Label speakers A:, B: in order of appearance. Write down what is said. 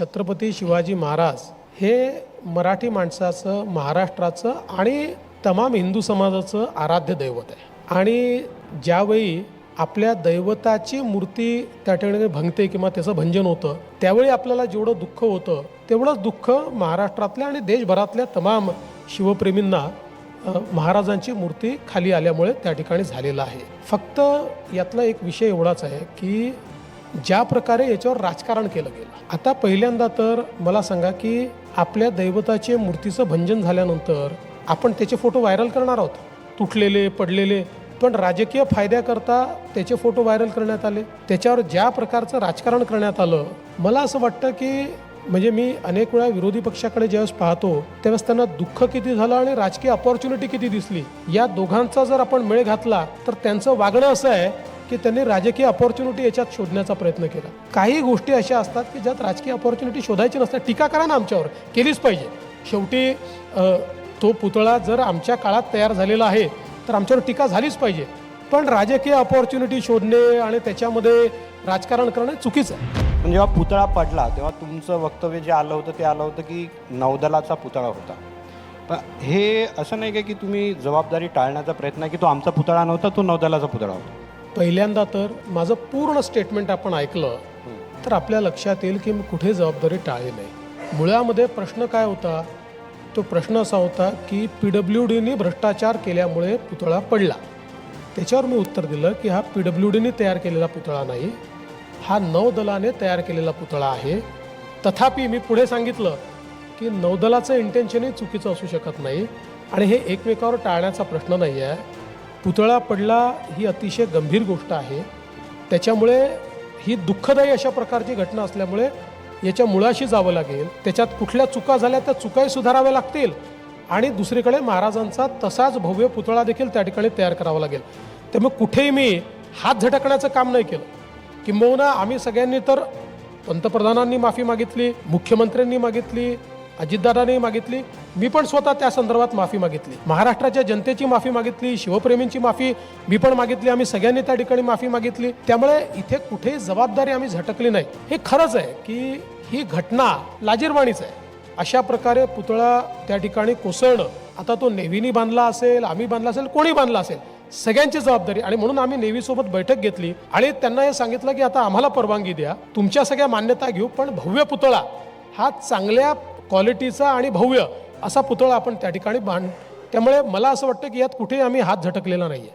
A: छत्रपती शिवाजी महाराज हे मराठी माणसाचं महाराष्ट्राचं आणि तमाम हिंदू समाजाचं आराध्य दैवत आहे. आणि ज्यावेळी आपल्या दैवताची मूर्ती त्या ठिकाणी भंगते किंवा त्याचं भंजन होतं त्यावेळी आपल्याला जेवढं दुःख होतं तेवढंच दुःख महाराष्ट्रातल्या आणि देशभरातल्या तमाम शिवप्रेमींना महाराजांची मूर्ती खाली आल्यामुळे त्या ठिकाणी झालेलं आहे. फक्त यातला एक विषय एवढाच आहे की ज्या प्रकारे याच्यावर राजकारण केलं गेलं. आता पहिल्यांदा तर मला सांगा की आपल्या दैवताचे मूर्तीचं भंजन झाल्यानंतर आपण त्याचे फोटो व्हायरल करणार आहोत. तुटलेले पडलेले पण राजकीय फायद्याकरता त्याचे फोटो व्हायरल करण्यात आले. त्याच्यावर ज्या प्रकारचं राजकारण करण्यात आलं मला असं वाटतं की म्हणजे मी अनेक वेळा विरोधी पक्षाकडे ज्यावेळेस पाहतो त्यावेळेस त्यांना दुःख किती झालं आणि राजकीय अपॉर्च्युनिटी किती दिसली. या दोघांचा जर आपण मेळ घातला तर त्यांचं वागणं असं आहे की त्यांनी राजकीय अपॉर्च्युनिटी याच्यात शोधण्याचा प्रयत्न केला. काही गोष्टी अशा असतात की ज्यात राजकीय अपॉर्च्युनिटी शोधायची नसतात. टीका करा ना आमच्यावर. केलीच पाहिजे. शेवटी तो पुतळा जर आमच्या काळात तयार झालेला आहे तर आमच्यावर टीका झालीच पाहिजे. पण राजकीय अपॉर्च्युनिटी शोधणे आणि त्याच्यामध्ये राजकारण करणे चुकीचं आहे.
B: पण जेव्हा पुतळा पडला तेव्हा तुमचं वक्तव्य जे आलं होतं ते आलं होतं की नौदलाचा पुतळा होता. पण हे असं नाही का की तुम्ही जबाबदारी टाळण्याचा प्रयत्न आहे की तो आमचा पुतळा नव्हता तो नौदलाचा पुतळा होता.
A: पहिल्यांदा तर माझं पूर्ण स्टेटमेंट आपण ऐकलं तर आपल्या लक्षात येईल की मी कुठे जबाबदारी टाळली. नाही मुळामध्ये प्रश्न काय होता? तो प्रश्न असा होता की पी डब्ल्यू डीने भ्रष्टाचार केल्यामुळे पुतळा पडला. त्याच्यावर मी उत्तर दिलं की हा पी डब्ल्यू डीने तयार केलेला पुतळा नाही. हा नौदलाने तयार केलेला पुतळा आहे. तथापि मी पुढे सांगितलं की नौदलाचं इंटेन्शनही चुकीचं असू शकत नाही आणि हे एकमेकावर टाळण्याचा प्रश्न नाही आहे पुतळा पडला ही अतिशय गंभीर गोष्ट आहे. त्याच्यामुळे ही दुःखदायी अशा प्रकारची घटना असल्यामुळे याच्या मुळाशी जावं लागेल. त्याच्यात कुठल्या चुका झाल्या त्या चुकाही सुधाराव्या लागतील. आणि दुसरीकडे महाराजांचा तसाच भव्य पुतळा देखील त्या ठिकाणी तयार करावा लागेल. त्यामुळे कुठेही मी हात झटकण्याचं काम नाही केलं. किंबहुना आम्ही सगळ्यांनी तर पंतप्रधानांनी माफी मागितली मुख्यमंत्र्यांनी मागितली अजितदादांनी मागितली. मी पण स्वतः त्या संदर्भात माफी मागितली. महाराष्ट्राच्या जनतेची माफी मागितली शिवप्रेमींची माफी मी पण मागितली आम्ही सगळ्यांनी त्या ठिकाणी माफी मागितली. त्यामुळे इथे कुठेही जबाबदारी आम्ही झटकली नाही. हे खरंच आहे की ही घटना लाजीरवाणीच आहे. अशा प्रकारे पुतळा त्या ठिकाणी कोसळणं आता तो नेव्हीनी बांधला असेल आम्ही बांधला असेल कोणी बांधला असेल सगळ्यांची जबाबदारी आणि म्हणून आम्ही नेव्हीसोबत बैठक घेतली आणि त्यांना हे सांगितलं की आता आम्हाला परवानगी द्या. तुमच्या सगळ्या मान्यता घेऊ पण भव्य पुतळा हा चांगल्या क्वालिटीचा आणि भव्य असा पुतळा आपण त्या ठिकाणी बांध त्यामुळे मला असं वाटतं की यात कुठेही आम्ही हात झटकलेला नाही आहे